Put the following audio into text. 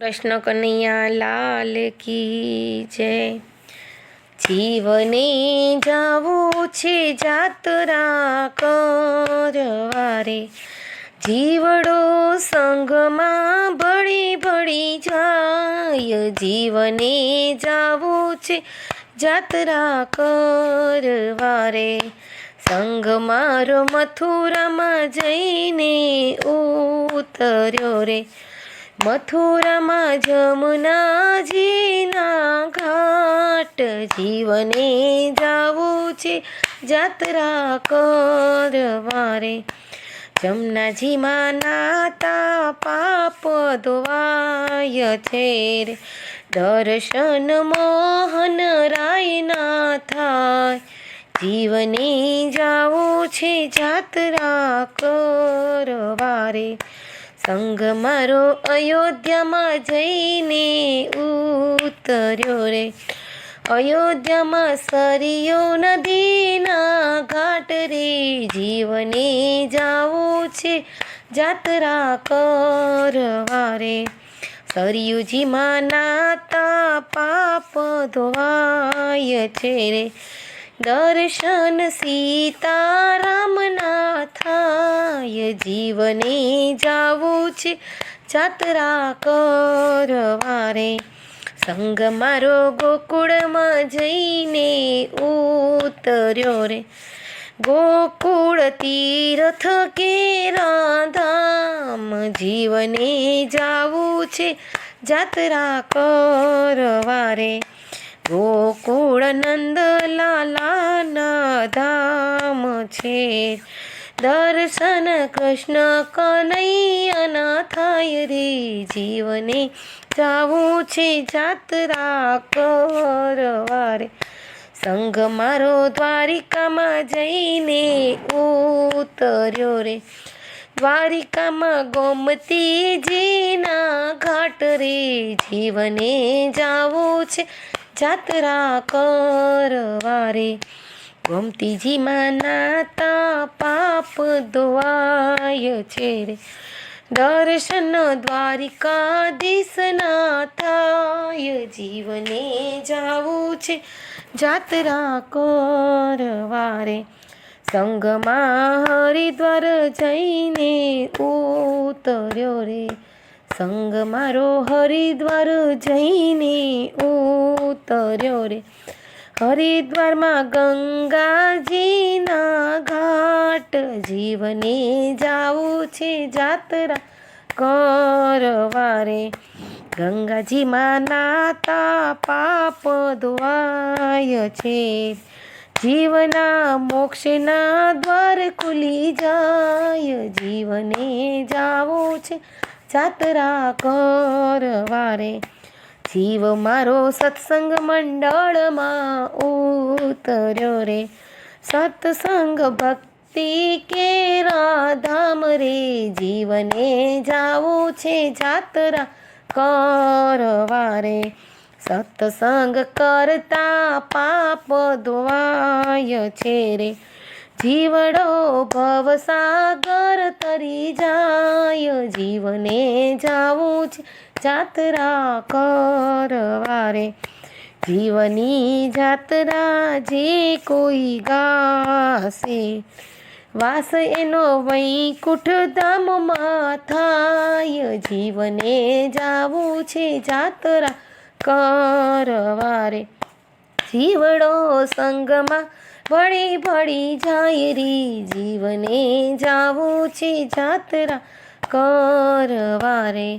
કૃષ્ણ કનૈયા લાલ કી જય. જીવને જાવું છે જાત્રા કરવારે. જીવડો સંગમાં ભળી ભળી જાય. જીવને જાવું છે જાત્રા કરવારે. સંગ મારો મથુરામાં જઈને ઉતર્યો રે. મથુરામાં જમુનાજીના ઘાટ જીવને જાવું છે જાત્રા કરવારે. જમનાજીમાં નાતા પાપ ધોવાય છે દર્શન મોહન રાયના થાય. જીવને જાવું છે જાત્રા કરવારે. સંગ મારો અયોધ્યામાં જઈને ઉતર્યો રે. અયોધ્યામાં સરિયો નદીના ઘાટ રે. જીવને જાવું છે જાત્રા કરવા રે. સરયુજીમાં નાતા પાપ ધોવાય છે રે. દર્શન સીતારામના થાય જીવને જાવું છે જાત્રા કરવારે. સંગ મારો ગોકુળમાં જઈને ઉતર્યો રે. ગોકુળ તીર્થ કેરા ધામ જીવને જાવું છે જાત્રા કરવારે. ગોકુળ લાલાના ધામ છે. દર્શન કૃષ્ણ કનૈયાના થાય રે જીવને. જાવું છે જાત્રા કરવારે. સંગ મારો દ્વારિકામાં જઈને ઉતર્યો રે. દ્વારિકામાં ગોમતીજીના ઘાટ રે. જીવને જાવું છે જાત્રા કરવારે. ગમતીજીમાં નાતા પાપ ધોવાય છે રે. દર્શન દ્વારિકાધીશના થાય. જીવને જાવું છે જાત્રા કરવારે. સંગમાં હરિદ્વાર જઈને ઉતર્યો રે. સંગ મારો હરિદ્વાર જઈને ઉતર્યો રે. હરિદ્વારમાં ગંગાજીના ઘાટ જીવને જાવું છે જાત્રા કરવારે. ગંગાજીમાં નાતા પાપ ધોવાય છે. જીવના મોક્ષના દ્વાર ખુલી જાય. જીવને જાવું છે જાત્રા કરવારે. જીવ મારો સત્સંગ મંડળમાં ઉતર્યો રે. સત્સંગ ભક્તિ કે રાધામ રે? જીવને જાવું છે જાત્રા કરવારે સત્સંગ કરતા પાપ ધોવાય છે રે. જીવડો ભવસાગર તરી જાય. જીવને જાવું છે જાત્રા કરવારે. જીવની જાત્રા જે કોઈ ગાશે. વાસ એનો વૈકુંઠ ધામમાં થાય જીવને જાવું છે જાત્રા કરવારે. જીવડો સંગમાં ભળી ભળી જાય રી. જીવને જાવું છે જાત્રા કરવારે.